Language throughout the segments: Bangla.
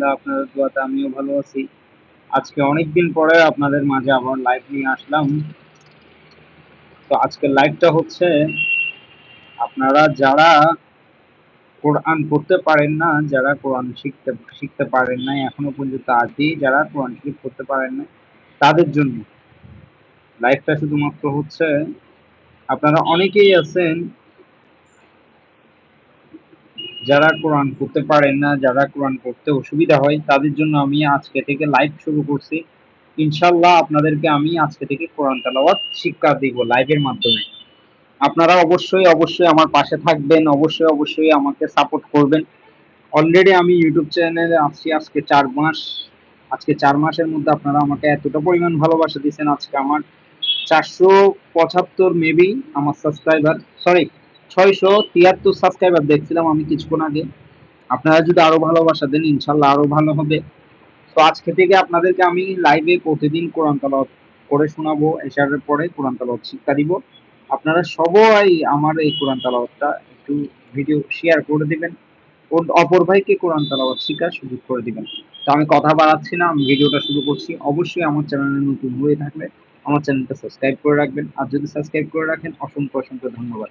আলহামদুলিল্লাহ, আপনাদের দোয়াতে আমিও ভালো আছি। আজকে অনেকদিন পরে আপনাদের মাঝে আবার লাইভ নিয়ে আসলাম। তো আজকের লাইভটা হচ্ছে, আপনারা যারা কোরআন পড়তে পারেন না, যারা কোরআন শিখতে শিখতে পারেন না এখনও পর্যন্ত আছি যারা কোরআন শরীফ পড়তে পারেন না তাদের জন্য। লাইভটা শুধুমাত্র হচ্ছে, আপনারা অনেকেই আছেন যারা কোরআন করতে পারেন না, যারা কোরআন করতে অসুবিধা হয়, তাদের জন্য আমি আজকে থেকে লাইভ শুরু করছি। ইনশাল্লাহ আপনাদেরকে আমি আজকে থেকে কোরআন তালাওয়াত শিক্ষা দিব লাইভের মাধ্যমে। আপনারা অবশ্যই অবশ্যই আমার পাশে থাকবেন, অবশ্যই অবশ্যই আমাকে সাপোর্ট করবেন। অলরেডি আমি ইউটিউব চ্যানেলে আসছি আজকে চার মাস, আজকে চার মাসের মধ্যে আপনারা আমাকে এতটা পরিমাণ ভালোবাসা দিয়েছেন। আজকে আমার চারশো পঁচাত্তর মেবি আমার সাবস্ক্রাইবার সরি ছয়শো তিয়াত্তর সাবস্ক্রাইবার দেখছিলাম আমি কিছুক্ষণ আগে। আপনারা যদি আরও ভালোবাসা দেন, ইনশাল্লাহ আরও ভালো হবে। তো আজকে থেকে আপনাদেরকে আমি লাইভে প্রতিদিন কোরআন তালাওয়াত করে শোনাবো, এশারের পরে কোরআন শিক্ষা দিব। আপনারা সবাই আমার এই কোরআন তালাওয়াতটা একটু ভিডিও শেয়ার করে দিবেন অপর ভাইকে কোরআন তালাওয়াত শিখার সুযোগ করে দিবেন। তো আমি কথা বাড়াচ্ছি না, আমি ভিডিওটা শুরু করছি। অবশ্যই আমার চ্যানেলে নতুন হয়ে থাকলে আমার চ্যানেলটা সাবস্ক্রাইব করে রাখবেন। আর যদি সাবস্ক্রাইব করে রাখেন, অসংখ্য অসংখ্য ধন্যবাদ।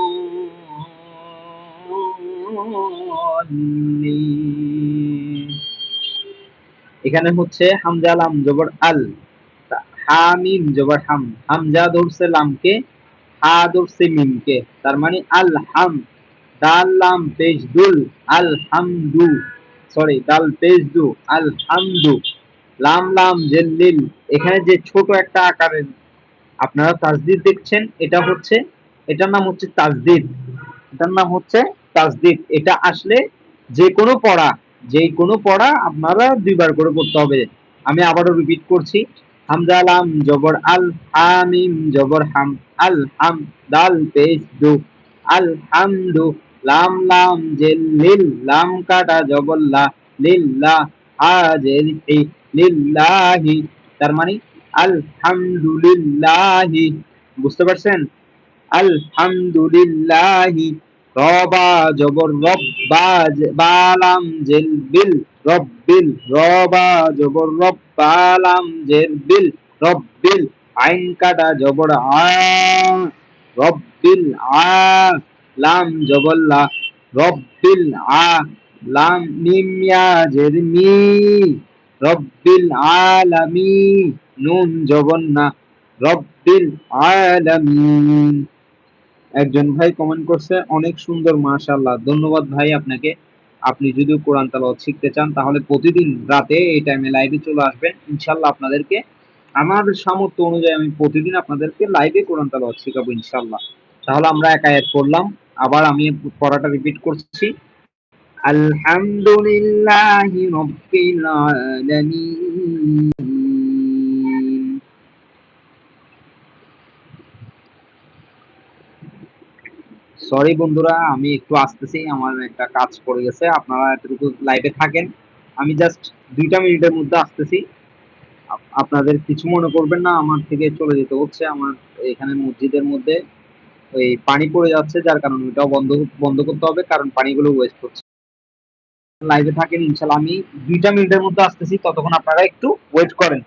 এখানে হচ্ছে হামজা লাম জবর আল হামিম জবর হাম, হামজা ধরছে লামকে, হা ধরছে মিমকে, তার মানে আল হাম, দাল, লাম পেজ দুল, আল হামদু, সরি, দাল পেজ দু, আল হামদু, লাম লাম জেল্লিল এখানে যে ছোট একটা আকারের আপনারা তাজদিদ দেখছেন, এটা হচ্ছে, এটার নাম হচ্ছে তাজদিদ, এটার নাম হচ্ছে তাজদিদ এটা আসলে যে কোনো পড়া, যে কোনো পড়া আপনারা দুইবার করে করতে হবে। আমি আবারও রিপিট করছি, হামজা লাম জবর আল হামিম, জবর হাম, আল হাম, দাল পেজ দু, আল হামদু লাম লাম জেল লিল, লাম কাটা জবর লা লিল্লাহ হাজেল হি লিল্লাহি তার মানে আলহামদুলিল্লাহি বুঝতে পারছেন? আলহামদুলিল্লাহি রবা জবর রব্বা বালাম জেল বিল রব্বিল রবা জবর রব্বালাম জেল বিল রব্বিল আইন কাটা জবর আ রব্বিল আ, লাম জবল্লা রব্বিল আ, লাম মিমিয়া জের মি রব্বিল আলামি নুন জবন্না রব্বিল আলামিন একজন ভাই কমেন্ট করছে, অনেক সুন্দর, মাশাআল্লাহ। ধন্যবাদ ভাই আপনাকে। আপনি যদি কোরআন তালাওয়াত শিখতে চান, তাহলে প্রতিদিন রাতে এই টাইমে লাইভে চলে আসবেন। ইনশাআল্লাহ আপনাদেরকে, আমার সামর্থ্য অনুযায়ী আমি প্রতিদিন আপনাদেরকে লাইভে কোরআন তালাওয়াত শেখাবো ইনশাআল্লাহ। তাহলে আমরা এক আয়াত পড়লাম আবার আমি পড়াটা রিপিট করছি। আলহামদুলিল্লাহি রাব্বিল আলামিন। সরি বন্ধুরা, আমি একটু আসতেছি, আমার একটা কাজ পড়ে গেছে, আপনারা এতটুকু লাইভে থাকেন। আমি জাস্ট দুইটা মিনিটের মধ্যে আসতেছি। আপনাদের কিছু মনে করবেন না, আমার থেকে চলে যেতে হচ্ছে, আমার এখানে মসজিদের মধ্যে ওই পানি পড়ে যাচ্ছে, যার কারণে ওইটাও বন্ধ বন্ধ করতে হবে, কারণ পানিগুলো ওয়েস্ট হচ্ছে। লাইভে থাকেন, ইনশাল্লাহ আমি দুইটা মিনিটের মধ্যে আসতেছি, ততক্ষণ আপনারা একটু ওয়েট করেন।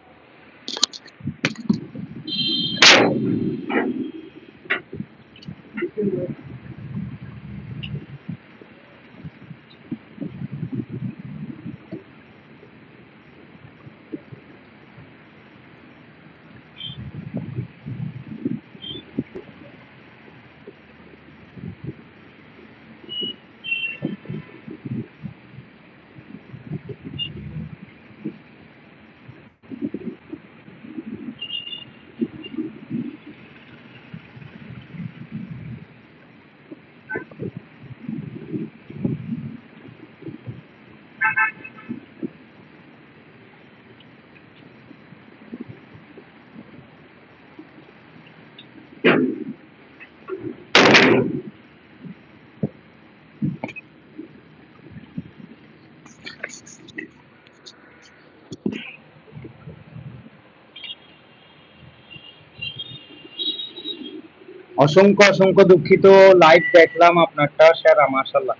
অসংখ্য অসংখ্য দুঃখিত লাইভ দেখলাম আপনারটা সেরা মাশাল্লাহ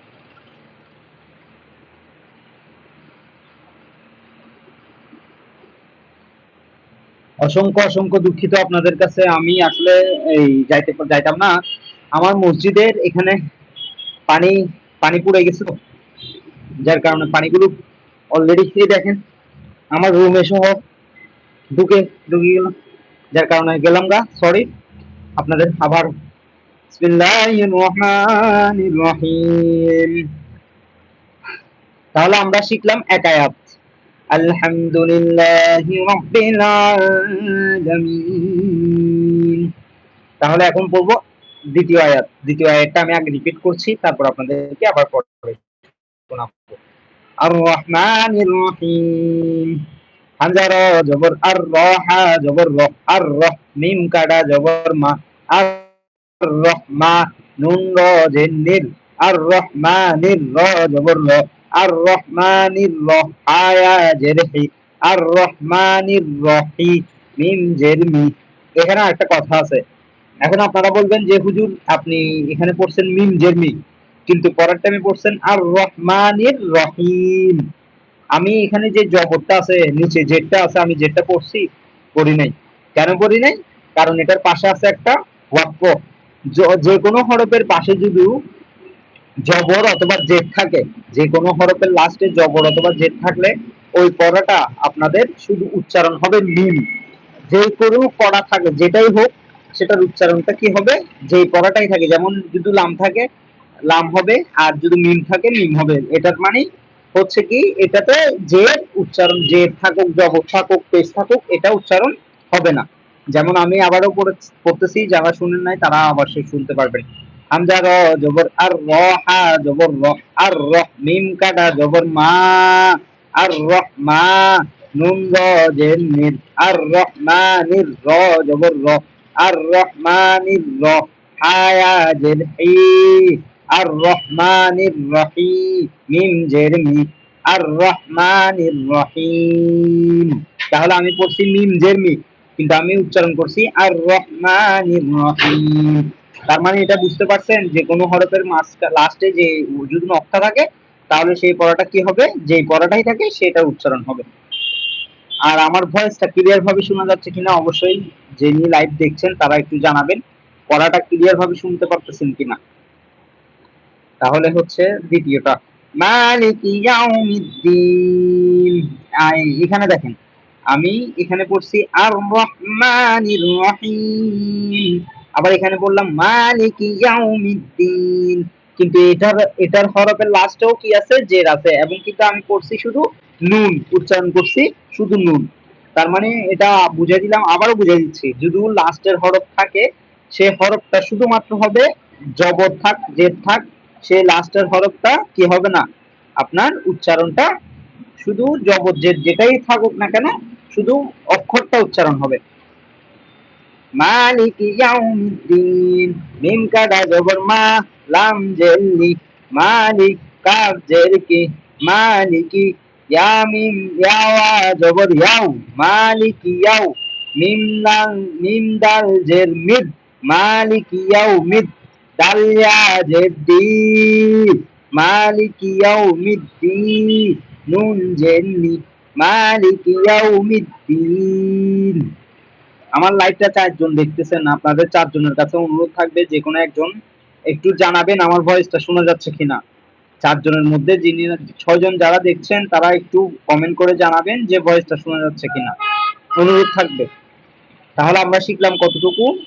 অসংখ্য অসংখ্য দুঃখিত আপনাদের কাছে। আমি আসলে এই যাইতে, যাইতাম না। আমার মসজিদের এখানে পানি পানি পড়ে গেছে যার কারণে পানিগুলো অলরেডি খেয়ে দেখেন। আমার রুমে সহ ঢুকে ঢুকে গেল যার কারণে গেলাম গা সরি আপনাদের আবার তাহলে আমরা শিখলাম এক আয়াত। আলহামদুলিল্লাহ তাহলে এখন পড়ব দ্বিতীয় আয়াত। দ্বিতীয় আয়াতটা আমি আগে রিপিট করছি, তারপর আপনাদেরকে আবার পড়বে শোনাবো আর রহিম। হামজা র জবর আর জবর আর মিম জবর মা, আর নুন র জের আর রহমানির র, জবর আর রহমানির আয়া জেরহি আর রহমানির রহি মিম জেরমি এখানে একটা কথা আছে। এখন আপনারা বলবেন যে, হুজুর, আপনি এখানে পড়ছেন মিম জেরমি কিন্তু পরের টাইমে পড়ছেন আর রহমানির রহিম। আমি এখানে যে জবরটা আছে, নিচে জেটটা আছে, আমি জেটটা পড়ছি করি নাই। কেন করি নাই? কারণ এটার পাশে আছে একটা ওয়াক্য যে কোনো হরফের পাশে যদি জবর অথবা জেদ থাকে, যে কোনো হরফের লাস্টে জবর অথবা জেদ থাকলে, ওই পড়াটা আপনাদের শুধু উচ্চারণ হবে মিম যে কোনো পড়া থাকে, যেটাই হোক, সেটার উচ্চারণটা কি হবে? যে পড়াটাই থাকে, যেমন যদি লাম থাকে, লাম হবে, আর যদি মিম থাকে মিম হবে। এটার মানে হচ্ছে কি, এটাতে যে উচ্চারণ, যে থাকুক জবর থাকুক, পেশ থাকুক, এটা উচ্চারণ হবে না। যেমন আমি আবারও পড়তেছি, যারা শুনেন নাই, তারা আবার শুনতে পারবেন। হামজা র, জবর আর র, হা, জবর র, আর র, মিম কাটা, জবর মা, আর রহ মা, নুন র জের নির আর রহমানির র, জবর র, আর রহমানির র হায়া জের হি আর রহমানির রহি মিম জের মি। আর রহমানির রহিম তাহলে আমি পড়ছি মিম কিন্তু আমি উচ্চারণ করছি আর রহমানির রহিম তার মানে এটা বুঝতে পারছেন যে কোনো হরফের লাস্টে যে যদি থাকে, তাহলে সেই পড়াটা কি হবে? যেই পড়াটাই থাকে, সেটা উচ্চারণ হবে। আর আমার ভয়েসটা ক্লিয়ার ভাবে শোনা যাচ্ছে কিনা অবশ্যই, যিনি লাইভ দেখছেন, তারা একটু জানাবেন, পড়াটা ক্লিয়ার ভাবে শুনতে পারতেছেন কিনা। তাহলে হচ্ছে দ্বিতীয়টা। এখানে দেখেন, আমি এখানে পড়ছি আর রহমানির রহিম আবার এখানে বললাম মালিক ইয়াউমিদ্দিন। কিন্তু এটার এটার হরফের লাস্টেও কি আছে? জের আছে। এবং কিন্তু আমি পড়ছি শুধু নুন, উচ্চারণ করছি শুধু নুন। তার মানে এটা বুঝে দিলাম, আবারও বুঝে দিচ্ছি। যদি লাস্টের হরফ থাকে, সে হরফটা শুধুমাত্র হবে জবর থাক, জেদ থাক সে লাস্টের হরফটা কি হবে না? আপনার উচ্চারণটা শুধু জবর জেদ যেটাই থাকুক না কেন শুধু অক্ষরটা উচ্চারণ হবে। মালিক মিম জবর মা লাম মালিক জেরকি মালিকি ইয়া মিম ইয়াওয়া জবর ইয়াও মালিক ইয়াও মিম লাম মিম দাল জের মিদ, মালিক ইয়াও আমার লাইভটা চারজন দেখতেছেন, আপনাদের চারজনের কাছে অনুরোধ থাকবে, যে কোনো একজন একটু জানাবেন আমার ভয়েসটা শোনা যাচ্ছে কিনা। চারজনের মধ্যে যিনি ছয়জন যারা দেখছেন, তারা একটু কমেন্ট করে জানাবেন যে ভয়েসটা শোনা যাচ্ছে কিনা। অনুরোধ থাকবে। তাহলে আমরা শিখলাম কতটুকু?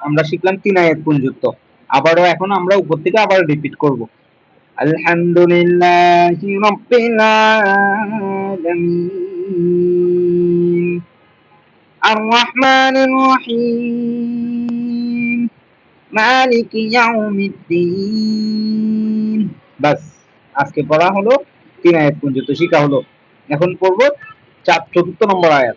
আমরা শিখলাম তিন আয়াত পুঞ্জুক্ত আবারও এখন আমরা উপর থেকে আবার রিপিট করব। আলহামদুলিল্লাহ রাব্বিল আলামিন। আর রহমানির রহিম। মালিক ইয়াউমিদ্দিন। বাস, আজকে পড়া হলো তিন আয়াত পর্যন্ত, শিখা হলো। এখন পড়ব চার চতুর্থ নম্বর আয়াত।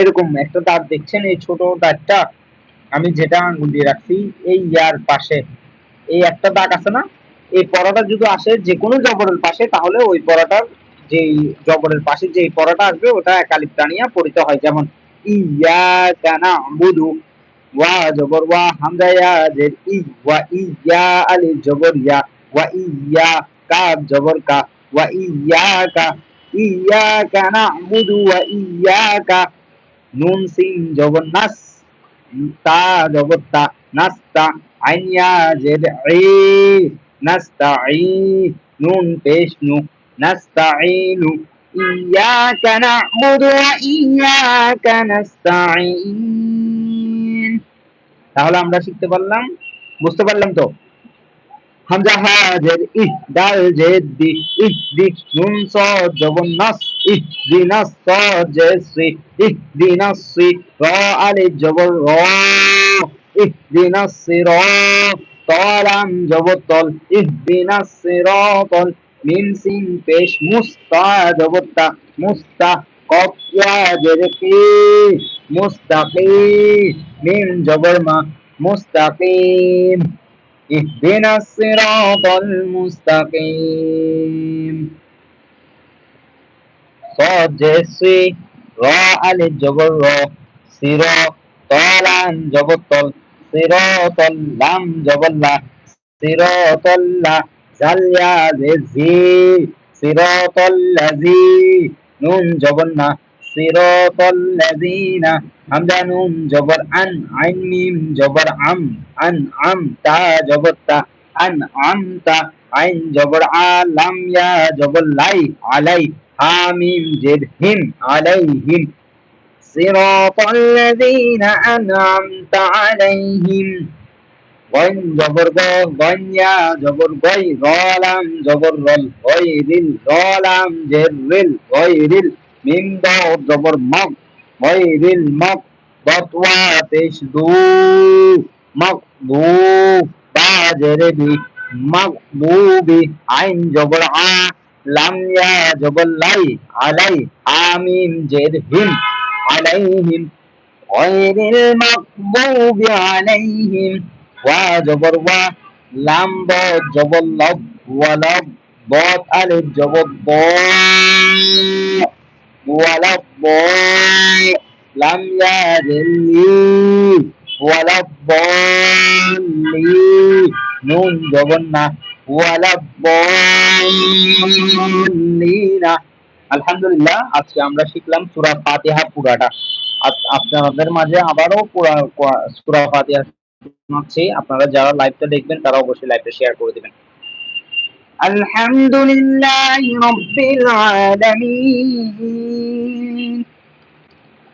এরকম একটা দাঁত দেখছেন, এই ছোট দাঁতটা আমি যেটা আঙ্গুল দিয়ে রাখছি, এই ইয়ার পাশে। এই একটা দাগ আছে না? এই পড়াটা যদি আসে যে কোনো জবরের পাশে, তাহলে ওই পড়াটার যে জবরের পাশে যে পড়াটা আসবে, ওটা একালিপ টানিয়া পড়িতে হয়। যেমন ইয়া কানা বুধু ওয়া জবর ওয়া হামজা ইয়া জের ই ওয়া ইয়া আলিফ জবর ইয়া, ওয়া ইয়া কাফ জবর কা, ওয়া ইয়া কা, ইয়া কানা বুধু ওয়া ইয়া কা নুন সিন জবর নাস তা জবর তা নাস্তা আইন ইয়া জের ই নাস্তাঈ নুন পেশ নু নাস্তাঈনু إياك نعبد وإياك نستعين তাহলে আমরা শিখতে পারলাম বুঝতে পারলাম তো হামজা হাজের ইহ দাল জেদ দি ইহ দি নুন সদ জবন নাস ইহ দি নাস সদ জেসি ইহ দি নাসি র আলি জবর র ইহ দি নাসি র তলাম জবতল ইহ দি নাসি র তল মিম সিন পেশ মুস্তা জবতা মুস্তা কফ ইয়া জেরকি মুস্তাকি মিম জবর মা মুস্তাকিম اهدنا الصراط المستقيم صاد جسي را আলিফ জবর র সির তলান জবর তল সিরাতাল লাম জবর লা সিরাতাল্লা জালিয়া জি সিরাতাল্লাযী নুন জবর না সিরাতাল্লাযীনা হামজা নুন জবর আন আইন মিম জবর আম আন আম তা জবর তা আন আম তা আইন জবর আ লাম ইয়া জবর লাই আলাই হা মিম জেদ হিম আলাইহিম صراط الذين أنعمت عليهم গইন জবর গ গইয়া জবর গই রলাম জবর রল গইরিল রলাম জেরিল গইরিল মিম দাও জবর মগ গইরিল মগ দতওয়া পেশ مغضوب با جربي مغضوب عين جبر ع لم يا جبر لي علي آمين جرهم عليهم غير المغضوب عليهم وجبر و لم ضاد جبر لب ولب ضاد ألف جبر ضاء ولب ضاء لم يا جلي ওয়ালাব বলি নুন জবর না বলিনা আলহামদুলিল্লাহ, আজকে আমরা শিখলাম সূরা ফাতিহা পুরাটা। আপনাদের মাঝে আবারও সূরা ফাতিহা শোনাচ্ছি। আপনারা যারা লাইভটা দেখবেন, তারা অবশ্যই লাইভটা শেয়ার করে দিবেন। আলহামদুলিল্লাহ রাব্বিল আলামিন।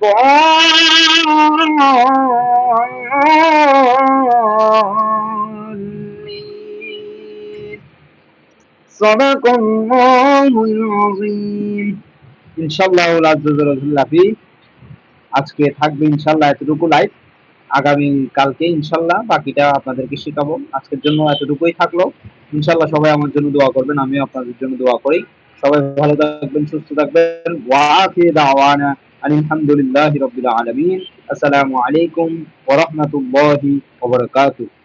ইনশাল্লাহ আজকে থাকবে ইনশাল্লাহ এতটুকু লাইভ আগামী কালকে ইনশাল্লাহ বাকিটা আপনাদেরকে শেখাবো। আজকের জন্য এতটুকুই থাকল। ইনশাল্লাহ সবাই আমার জন্য দোয়া করবেন, আমিও আপনাদের জন্য দোয়া করি। সবাই ভালো থাকবেন সুস্থ থাকবেন ওয়াফি দাওয়ানা আলহামদুলিল্লাহি রাব্বিল আলামিন আসসালামু আলাইকুম ওয়া রাহমাতুল্লাহি ওয়া বারাকাতুহু